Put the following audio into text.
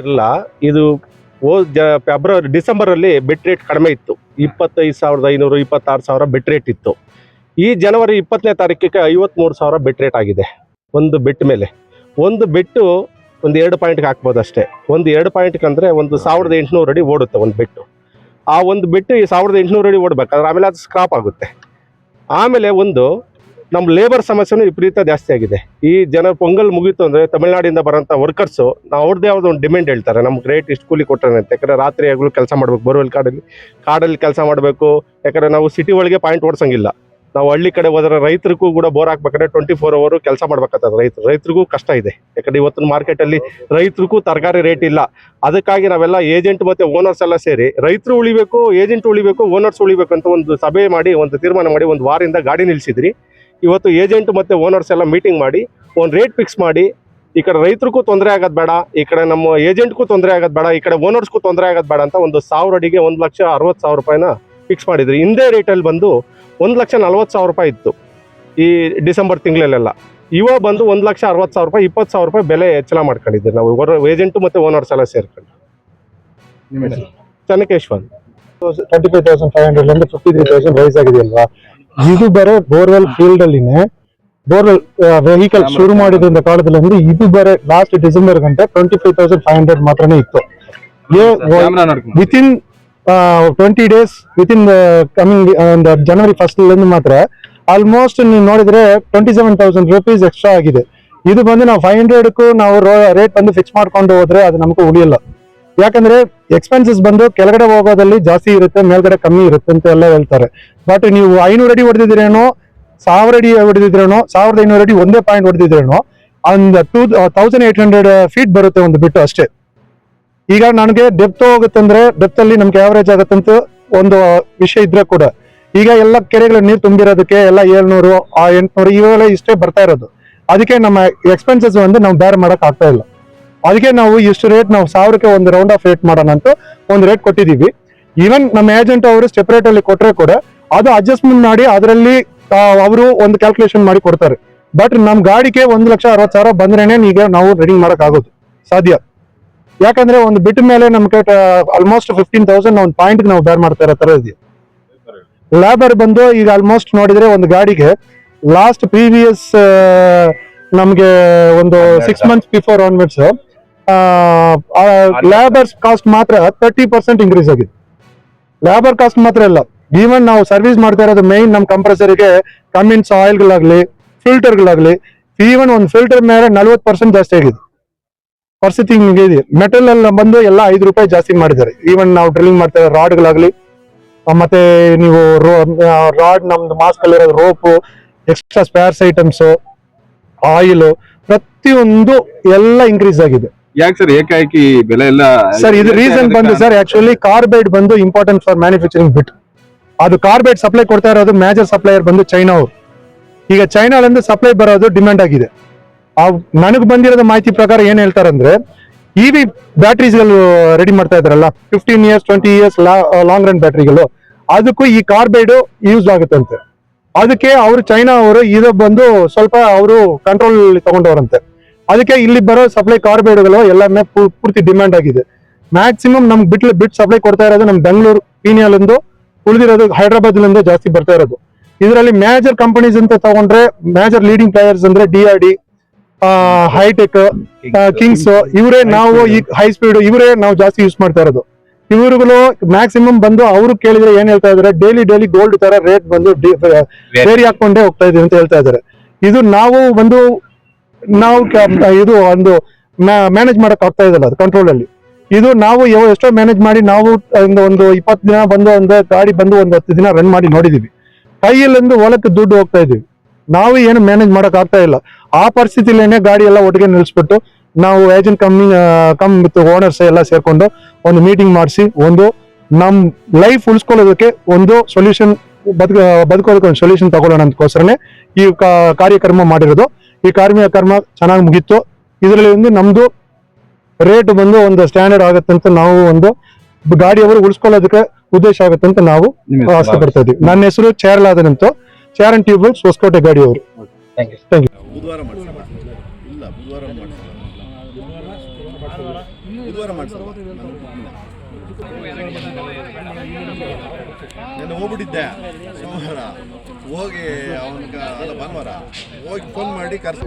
ಇರಲ್ಲ ಇದು ಜ ಫೆಬ್ರವರಿ ಡಿಸೆಂಬರಲ್ಲಿ ಬೆಟ್ ರೇಟ್ ಕಡಿಮೆ ಇತ್ತು. ಇಪ್ಪತ್ತೈದು ಸಾವಿರದ ಐನೂರು, ಇಪ್ಪತ್ತಾರು ಸಾವಿರ ಬೆಟ್ ರೇಟ್ ಇತ್ತು. ಈ ಜನವರಿ ಇಪ್ಪತ್ತನೇ ತಾರೀಕಿಗೆ ಐವತ್ತ್ಮೂರು ಸಾವಿರ ಬೆಟ್ ರೇಟ್ ಆಗಿದೆ, ಒಂದು ಬೆಟ್ ಮೇಲೆ. ಒಂದು ಬೆಟ್ಟು ಒಂದು ಎರಡು ಪಾಯಿಂಟ್ಗೆ ಹಾಕ್ಬೋದು ಅಷ್ಟೇ. ಒಂದು ಎರಡು ಪಾಯಿಂಟ್ಗೆ ಅಂದರೆ ಒಂದು ಸಾವಿರದ ಎಂಟುನೂರು ಅಡಿ ಓಡುತ್ತೆ ಒಂದು ಬೆಟ್ಟು ಆ ಒಂದು ಬೆಟ್ಟು ಈ ಸಾವಿರದ ಎಂಟುನೂರು ಅಡಿ ಓಡಬೇಕಾದ್ರೆ ಆಮೇಲೆ ಅದು ಸ್ಕ್ರಾಪ್ ಆಗುತ್ತೆ. ಆಮೇಲೆ ಒಂದು ನಮ್ಮ ಲೇಬರ್ ಸಮಸ್ಯೆನೂ ವಿಪರೀತ ಜಾಸ್ತಿ ಆಗಿದೆ. ಈ ಜನ ಪೊಂಗಲ್ ಮುಗೀತು ಅಂದರೆ ತಮಿಳುನಾಡಿಂದ ಬರೋಂಥ ವರ್ಕರ್ಸು ನಾವು ಅವ್ರದ್ದೇ ಯಾವುದೋ ಒಂದು ಡಿಮ್ಯಾಂಡ್ ಹೇಳ್ತಾರೆ. ನಮ್ಗೆ ರೇಟ್ ಇಷ್ಟು ಕೂಲಿ ಕೊಟ್ಟರೆ ಅಂತ. ಯಾಕಂದರೆ ರಾತ್ರಿ ಆಗಲೂ ಕೆಲಸ ಮಾಡಬೇಕು, ಬೋರ್ವೆಲ್ ಕಾಡಲ್ಲಿ ಕಾಡಲ್ಲಿ ಕೆಲಸ ಮಾಡಬೇಕು. ಯಾಕಂದರೆ ನಾವು ಸಿಟಿ ಒಳಗೆ ಪಾಯಿಂಟ್ ಓಡಿಸೋಂಗಿಲ್ಲ. ನಾವು ಹಳ್ಳಿ ಕಡೆ ಹೋದ್ರೆ ರೈತರಿಗೂ ಕೂಡ ಬೋರ್ ಹಾಕ್ಬೇಕಾದ್ರೆ ಟ್ವೆಂಟಿ ಫೋರ್ ಅವರು ಕೆಲಸ ಮಾಡ್ಬೇಕಾಗ್ತದೆ. ರೈತರು ರೈತರಿಗೂ ಕಷ್ಟ ಇದೆ. ಯಾಕಂದರೆ ಇವತ್ತಿನ ಮಾರ್ಕೆಟಲ್ಲಿ ರೈತರಿಗೂ ತರಕಾರಿ ರೇಟ್ ಇಲ್ಲ. ಅದಕ್ಕಾಗಿ ನಾವೆಲ್ಲ ಏಜೆಂಟ್ ಮತ್ತು ಓನರ್ಸ್ ಎಲ್ಲ ಸೇರಿ ರೈತರು ಉಳಿಬೇಕು ಏಜೆಂಟ್ ಉಳಿಬೇಕು ಓನರ್ಸ್ ಉಳಿಬೇಕು ಅಂತ ಒಂದು ಸಭೆ ಮಾಡಿ, ಒಂದು ತೀರ್ಮಾನ ಮಾಡಿ ಒಂದು ವಾರದಿಂದ ಗಾಡಿ ನಿಲ್ಲಿಸಿದ್ರಿ ಇವತ್ತು ಏಜೆಂಟ್ ಮತ್ತೆ ಓನರ್ಸ್ ಎಲ್ಲ ಮೀಟಿಂಗ್ ಮಾಡಿ ಒಂದು ರೇಟ್ ಫಿಕ್ಸ್ ಮಾಡಿ ಈ ಕಡೆ ರೈತರಿಗೂ ತೊಂದರೆ ಆಗೋದು ಬೇಡ ಈ ಕಡೆ ನಮ್ಮ ಏಜೆಂಟ್ಗೂ ತೊಂದರೆ ಆಗೋದು ಬೇಡ ಈ ಕಡೆ ಓನರ್ಸ್ಗೂ ತೊಂದರೆ ಆಗೋದು ಬೇಡ ಅಂತ ಒಂದು ಸಾವಿರ ಅಡಿಗೆ ಒಂದು ಲಕ್ಷ ಅರವತ್ತು ಸಾವಿರ ರೂಪಾಯಿನ ಫಿಕ್ಸ್ ಮಾಡಿದ್ರಿ. ಹಿಂದೆ ರೇಟಲ್ಲಿ ಬಂದು ಒಂದು ಲಕ್ಷ ನಲ್ವತ್ತು ಸಾವಿರ ರೂಪಾಯಿ ಇತ್ತು ಈ ಡಿಸೆಂಬರ್ ತಿಂಗಳಲ್ಲೆಲ್ಲ. ಇವಾಗ ಬಂದು ಒಂದು ಲಕ್ಷ ಅರವತ್ತು ಸಾವಿರ ರೂಪಾಯಿ ಇಪ್ಪತ್ತು ಸಾವಿರ ರೂಪಾಯಿ ಬೆಲೆ ಹೆಚ್ಚಳ ಮಾಡ್ಕೊಂಡಿದ್ದೀವಿ ನಾವು. ಏಜೆಂಟು ಮತ್ತು ಓನರ್ಸ್ ಎಲ್ಲ ಸೇರ್ಕೊಂಡು. Chennakeshwar twenty five thousand five hundred fifty three thousand rise ಆಗಿದೆ ಅಲ್ವಾ ಇದು ಬೇರೆ ಬೋರ್ವೆಲ್ ಫೀಲ್ಡ್ ಅಲ್ಲಿನೇ ಬೋರ್ವೆಲ್ ವೆಹಿಕಲ್ ಶುರು ಮಾಡಿದ್ರಿಂದ ಕಾಲದಲ್ಲಿ ಅಂದ್ರೆ ಇದು ಬೇರೆ ಲಾಸ್ಟ್ ಡಿಸೆಂಬರ್ ಗಂಟೆ twenty five thousand five hundred ಮಾತ್ರನೇ ಇತ್ತು. Within twenty days within coming January first ಮಾತ್ರ ಆಲ್ಮೋಸ್ಟ್ ನೀವು ನೋಡಿದ್ರೆ twenty seven thousand rupees extra ಆಗಿದೆ. ಇದು ಬಂದು ನಾವು ಫೈವ್ ಹಂಡ್ರೆಡ್ಗೂ ನಾವು ರೇಟ್ ಬಂದು ಫಿಕ್ಸ್ ಮಾಡ್ಕೊಂಡು ಹೋದ್ರೆ ಅದು ನಮಗೂ ಉಳಿಯಲ್ಲ. ಯಾಕಂದ್ರೆ ಎಕ್ಸ್ಪೆನ್ಸಸ್ ಬಂದು ಕೆಳಗಡೆ ಹೋಗೋದಲ್ಲಿ ಜಾಸ್ತಿ ಇರುತ್ತೆ, ಮೇಲ್ಗಡೆ ಕಮ್ಮಿ ಇರುತ್ತೆ ಅಂತ ಎಲ್ಲ ಹೇಳ್ತಾರೆ. ಬಟ್ ನೀವು ಐನೂರು ಅಡಿ ಹೊಡೆದಿದ್ರೇನೋ, ಸಾವಿರ ಅಡಿ ಹೊಡೆದಿದ್ರೇನೋ, ಸಾವಿರದ ಐನೂರು ಅಡಿ ಒಂದೇ ಪಾಯಿಂಟ್ ಹೊಡೆದಿದ್ರೇನೋ ಒಂದು two thousand eight hundred feet ಬರುತ್ತೆ ಒಂದು ಬಿಟ್ಟು ಅಷ್ಟೇ. ಈಗ ನನಗೆ ಡೆಪ್ತ್ ಹೋಗುತ್ತಂದ್ರೆ ಡೆಪ್ತ್ ಅಲ್ಲಿ ನಮ್ಗೆ ಆವರೇಜ್ ಆಗುತ್ತಂತ ಒಂದು ವಿಷಯ ಇದ್ರೆ ಕೂಡ. ಈಗ ಎಲ್ಲ ಕೆರೆಗಳ ನೀರು ತುಂಬಿರೋದಕ್ಕೆ ಎಲ್ಲ ಏಳ್ನೂರು, ಆ ಎಂಟ್ನೂರು, ಇವೆಲ್ಲ ಇಷ್ಟೇ ಬರ್ತಾ ಇರೋದು. ಅದಕ್ಕೆ ನಮ್ಮ ಎಕ್ಸ್ಪೆನ್ಸಸ್ ಒಂದು ನಾವು ಬೇರೆ ಮಾಡಕ್ ಆಗ್ತಾ ಇಲ್ಲ. ಅದಕ್ಕೆ ನಾವು ಇಷ್ಟು ರೇಟ್ ನಾವು ಸಾವಿರಕ್ಕೆ ಒಂದು ರೌಂಡ್ ಆಫ್ ರೇಟ್ ಮಾಡೋಣ ಅಂತ ಒಂದು ರೇಟ್ ಕೊಟ್ಟಿದ್ದೀವಿ. ಈವನ್ ನಮ್ಮ ಏಜೆಂಟ್ ಅವರು ಸೆಪರೇಟ್ ಅಲ್ಲಿ ಕೊಟ್ರೆ ಕೂಡ ಅದು ಅಡ್ಜಸ್ಟ್ಮೆಂಟ್ ಮಾಡಿ ಅದರಲ್ಲಿ ಅವರು ಒಂದು ಕ್ಯಾಲ್ಕುಲೇಷನ್ ಮಾಡಿ ಕೊಡ್ತಾರೆ. ಬಟ್ ನಮ್ಮ ಗಾಡಿಗೆ ಒಂದು ಲಕ್ಷ ಅರವತ್ತು ಸಾವಿರ ಬಂದ್ರೇನೆ ಈಗ ನಾವು ರೆಡಿ ಮಾಡೋಕ್ಕಾಗೋದು. ಆಗೋದು ಸಾಧ್ಯ. ಯಾಕಂದ್ರೆ ಒಂದು ಬಿಟ್ಟ ಮೇಲೆ ನಮ್ಗೆ ಆಲ್ಮೋಸ್ಟ್ ಫಿಫ್ಟೀನ್ ತೌಸಂಡ್ ಒಂದು ಪಾಯಿಂಟ್ ನಾವು ಬೇರ್ ಮಾಡ್ತಾ ಇರೋ ತರ ಇದೆಯಾ ಲೇಬರ್ ಬಂದು ಈಗ ಆಲ್ಮೋಸ್ಟ್ ನೋಡಿದ್ರೆ ಒಂದು ಗಾಡಿಗೆ ಲಾಸ್ಟ್ ಪ್ರೀವಿಯಸ್ ನಮ್ಗೆ ಒಂದು six months before onwards labours cost ಮಾತ್ರ ತರ್ಟಿ ಪರ್ಸೆಂಟ್ ಇನ್ಕ್ರೀಸ್ ಆಗಿದೆ. ಲೇಬರ್ ಕಾಸ್ಟ್ ಮಾತ್ರ ಇಲ್ಲ ಈವನ್ ನಾವು ಸರ್ವಿಸ್ ಮಾಡ್ತಾ ಇರೋದು ಮೈನ್ ನಮ್ಮ ಕಂಪ್ರೆಸರ್ಗೆ ಕಮಿನ್ಸ್ ಆಯಿಲ್ಗಳಾಗ್ಲಿ ಫಿಲ್ಟರ್ಗಳಾಗ್ಲಿ ಈವನ್ ಒಂದು ಫಿಲ್ಟರ್ ಮೇಲೆ ನಲ್ವತ್ತು ಪರ್ಸೆಂಟ್ ಜಾಸ್ತಿ ಆಗಿದೆ. ಪರಿಸ್ಥಿತಿ ಹಿಂಗೆ ಇದೆ. ಮೆಟಲ್ ಎಲ್ಲ ಬಂದು ಎಲ್ಲ ಐದು ರೂಪಾಯಿ ಜಾಸ್ತಿ ಮಾಡಿದ್ದಾರೆ. ಈವನ್ ನಾವು ಡ್ರಿಲ್ಲಿಂಗ್ ಮಾಡ್ತಾ ಇರೋ ರಾಡ್ಗಳಾಗ್ಲಿ ಮತ್ತೆ ನೀವು ರಾಡ್ ನಮ್ದು ಮಾಸ್ಕ್ ಅಲ್ಲಿರೋ rope extra spares items oil ಪ್ರತಿಯೊಂದು ಎಲ್ಲ ಇನ್ಕ್ರೀಸ್ ಆಗಿದೆ. ಯಾಕೆ ಸರ್ ಏಕಾಏಕಿ ಬೆಲೆ ಎಲ್ಲ ಸರ್ ಇದು ರೀಸನ್ ಬಂದು ಸರ್ ಆಕ್ಚುಲಿ ಕಾರ್ಬೈಡ್ ಬಂದು ಇಂಪಾರ್ಟೆಂಟ್ ಫಾರ್ ಮ್ಯಾನುಫ್ಯಾಕ್ಚರಿಂಗ್ ಬಿಟ್ ಅದು ಕಾರ್ಬೈಡ್ ಸಪ್ಲೈ ಕೊಡ್ತಾ ಇರೋದು ಮೇಜರ್ ಸಪ್ಲೈಯರ್ ಬಂದು ಚೈನಾ ಅವರು. ಈಗ ಚೈನಾಲಿಂದ ಸಪ್ಲೈ ಬರೋದು ಡಿಮ್ಯಾಂಡ್ ಆಗಿದೆ. ಆ ನನಗೆ ಬಂದಿರೋದು ಮಾಹಿತಿ ಪ್ರಕಾರ ಏನ್ ಹೇಳ್ತಾರಂದ್ರೆ ಅಂದ್ರೆ ಇವಿ ಬ್ಯಾಟ್ರೀಸ್ಗಳು ರೆಡಿ ಮಾಡ್ತಾ ಇದಾರಲ್ಲ fifteen years twenty years long run ಬ್ಯಾಟ್ರಿಗಳು ಅದಕ್ಕೂ ಈ ಕಾರ್ಬೈಡ್ ಯೂಸ್ ಆಗುತ್ತಂತೆ. ಅದಕ್ಕೆ ಅವರು ಚೈನಾ ಅವರು ಇದು ಬಂದು ಸ್ವಲ್ಪ ಅವರು ಕಂಟ್ರೋಲ್ ತಗೊಂಡವರಂತೆ. ಅದಕ್ಕೆ ಇಲ್ಲಿ ಬರೋ ಸಪ್ಲೈ ಕಾರ್ಬೈಡ್ಗಳು ಎಲ್ಲಾನೇ ಪೂರ್ತಿ ಡಿಮ್ಯಾಂಡ್ ಆಗಿದೆ. ಮ್ಯಾಕ್ಸಿಮಮ್ ನಮ್ಗೆ ಬಿಟ್ಲು ಬಿಟ್ ಸಪ್ಲೈ ಕೊಡ್ತಾ ಇರೋದು ನಮ್ ಬೆಂಗಳೂರು ಪೀನಿಯಲ್ಲಿಂದು ಉಳಿದಿರೋದು ಹೈದರಾಬಾದ್ಲಿಂದ ಜಾಸ್ತಿ ಬರ್ತಾ ಇರೋದು. ಇದರಲ್ಲಿ ಮೇಜರ್ ಕಂಪನೀಸ್ ಅಂತ ತಗೊಂಡ್ರೆ ಮೇಜರ್ ಲೀಡಿಂಗ್ ಪ್ಲೇಯರ್ಸ್ ಅಂದ್ರೆ D R D hitech kings ಇವರೇ ನಾವು ಈ ಹೈ ಸ್ಪೀಡ್ ಇವರೇ ನಾವು ಜಾಸ್ತಿ ಯೂಸ್ ಮಾಡ್ತಾ ಇರೋದು. ಇವರುಗಳು ಮ್ಯಾಕ್ಸಿಮಮ್ ಬಂದು ಅವರು ಕೇಳಿದ್ರೆ ಏನ್ ಹೇಳ್ತಾ ಇದಾರೆ ಡೈಲಿ ಡೈಲಿ ಗೋಲ್ಡ್ ತರ ರೇಟ್ ಬಂದು ಬೇರೆ ಹಾಕೊಂಡೇ ಹೋಗ್ತಾ ಇದೀವಿ ಅಂತ ಹೇಳ್ತಾ ಇದಾರೆ. ಇದು ನಾವು ಒಂದು ನಾವು ಇದು ಒಂದು ಮ್ಯಾನೇಜ್ ಮಾಡಕ್ ಆಗ್ತಾ ಇದಲ್ಲ ಅದು ಕಂಟ್ರೋಲ್ ಅಲ್ಲಿ. ಇದು ನಾವು ಎಷ್ಟೋ ಮ್ಯಾನೇಜ್ ಮಾಡಿ ನಾವು ಒಂದು ಇಪ್ಪತ್ತು ದಿನ ಬಂದು ಒಂದು ಗಾಡಿ ಬಂದು ಒಂದು ಹತ್ತು ದಿನ ರನ್ ಮಾಡಿ ನೋಡಿದೀವಿ. ಕೈಯಲ್ಲಿಂದು ಹೊಲಕ್ಕೆ ದುಡ್ಡು ಹೋಗ್ತಾ ಇದೀವಿ. ನಾವು ಏನು ಮ್ಯಾನೇಜ್ ಮಾಡಕ್ ಆಗ್ತಾ ಇಲ್ಲ. ಆ ಪರಿಸ್ಥಿತಿಲೇನೆ ಗಾಡಿ ಎಲ್ಲ ಒಟ್ಟಿಗೆ ನಿಲ್ಲಿಸ್ಬಿಟ್ಟು ನಾವು ಏಜೆಂಟ್ ಕಮ್ಮಿ ಕಮ್ ಓನರ್ಸ್ ಎಲ್ಲ ಸೇರ್ಕೊಂಡು ಒಂದು ಮೀಟಿಂಗ್ ಮಾಡಿಸಿ ಒಂದು ನಮ್ ಲೈಫ್ ಉಳಿಸ್ಕೊಳ್ಳೋದಕ್ಕೆ ಒಂದು ಸೊಲ್ಯೂಷನ್ ಬದುಕ ಬದುಕೋದಕ್ಕೆ ಒಂದು ಸೊಲ್ಯೂಷನ್ ತಗೊಳ್ಳೋಣ ಅಂತಕ್ಕೋಸ್ಕರನೇ ಈ ಕಾರ್ಯಕ್ರಮ ಮಾಡಿರೋದು. ಈ ಕಾರ್ಯಕ್ರಮ ಚೆನ್ನಾಗಿ ಮುಗೀತು. ಇದರಲ್ಲಿ ಒಂದು ನಮ್ದು ರೇಟ್ ಬಂದು ಒಂದು ಸ್ಟ್ಯಾಂಡರ್ಡ್ ಆಗುತ್ತೆ ಅಂತ ನಾವು ಒಂದು ಗಾಡಿಯವರು ಉಳಿಸ್ಕೊಳ್ಳೋದಕ್ಕೆ ಉದ್ದೇಶ ಆಗುತ್ತೆ ಅಂತ ನಾವು ಆಸೆ ಪಡ್ತಾ ಇದೀವಿ ನನ್ನ ಹೆಸರು ಚೇರ್ಲಾದನಂತ. ಚೇರ್ ಅಂಡ್ ಟ್ಯೂಬ್ಸ್ ಹೊಸಕೋಟೆ ಗಾಡಿಯವರು ಇಲ್ಲ ಬುಧವಾರ ನಾನು ಹೋಗ್ಬಿಟ್ಟಿದ್ದೆ. ಸೋಮವಾರ. ಹೋಗಿ ಅವನಿಗೆ ಅಲ್ಲ ಭಾನುವಾರ. ಹೋಗಿ ಫೋನ್ ಮಾಡಿ ಕರ್ಸಿ